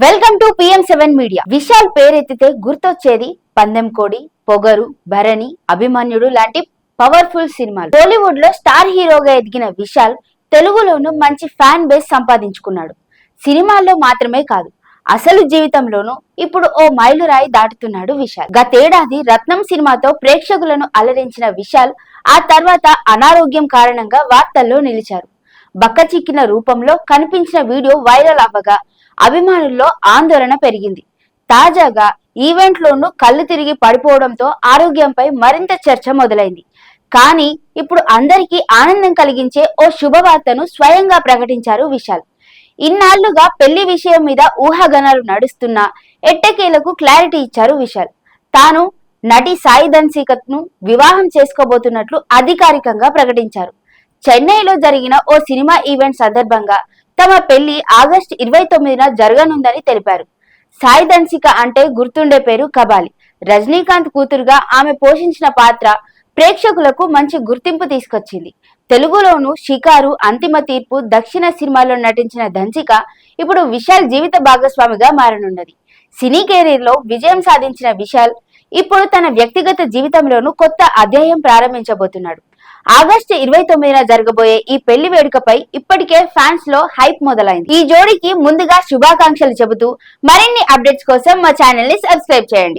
Welcome to PM seven media Vishal పేరెత్తితే గుర్తొచ్చేది పందెం కోడి పొగరు భరణి అభిమన్యుడు లాంటి పవర్ఫుల్ సినిమాలు. బాలీవుడ్లో స్టార్ హీరోగా ఎదిగిన విశాల్ తెలుగులోనూ మంచి ఫ్యాన్ బేస్ సంపాదించుకున్నాడు. సినిమాల్లో మాత్రమే కాదు అసలు జీవితంలోనూ ఇప్పుడు ఓ మైలురాయి దాటుతున్నాడు విశాల్. గతేడాది రత్నం సినిమాతో ప్రేక్షకులను అలరించిన విశాల్ ఆ తర్వాత అనారోగ్యం కారణంగా వార్తల్లో నిలిచారు. బక్కచిక్కిన రూపంలో కనిపించిన వీడియో వైరల్ అవ్వగా అభిమానుల్లో ఆందోళన పెరిగింది. తాజాగా ఈవెంట్లోనూ కళ్ళు తిరిగి పడిపోవడంతో ఆరోగ్యంపై మరింత చర్చ మొదలైంది. కానీ ఇప్పుడు అందరికీ ఆనందం కలిగించే ఓ శుభవార్తను స్వయంగా ప్రకటించారు విశాల్. ఇన్నాళ్ళుగా పెళ్ళి విషయం మీద ఊహాగనాలు నడుస్తున్నా ఎట్టకేలకు క్లారిటీ ఇచ్చారు విశాల్. తాను నటి సాయి ధన్సికత్ను వివాహం చేసుకోబోతున్నట్లు అధికారికంగా ప్రకటించారు. చెన్నైలో జరిగిన ఓ సినిమా ఈవెంట్ సందర్భంగా తమ పెళ్ళి ఆగస్టు ఇరవై తొమ్మిదిన జరగనుందని తెలిపారు. సాయి ధన్సిక అంటే గుర్తుండే పేరు కబాలి. రజనీకాంత్ కూతురుగా ఆమె పోషించిన పాత్ర ప్రేక్షకులకు మంచి గుర్తింపు తీసుకొచ్చింది. తెలుగులోను షికారు అంతిమ తీర్పు దక్షిణ సినిమాలో నటించిన ధన్సిక ఇప్పుడు విశాల్ జీవిత భాగస్వామిగా మారనున్నది. సినీ కెరీర్లో విజయం సాధించిన విశాల్ ఇప్పుడు తన వ్యక్తిగత జీవితంలోనూ కొత్త అధ్యాయం ప్రారంభించబోతున్నాడు. ఆగస్టు ఇరవై తొమ్మిదిన జరగబోయే ఈ పెళ్ళి వేడుకపై ఇప్పటికే ఫ్యాన్స్లో హైప్ మొదలైంది. ఈ జోడీకి ముందుగా శుభాకాంక్షలు చెబుతూ మరిన్ని అప్డేట్స్ కోసం మా ఛానల్ని సబ్స్క్రైబ్ చేయండి.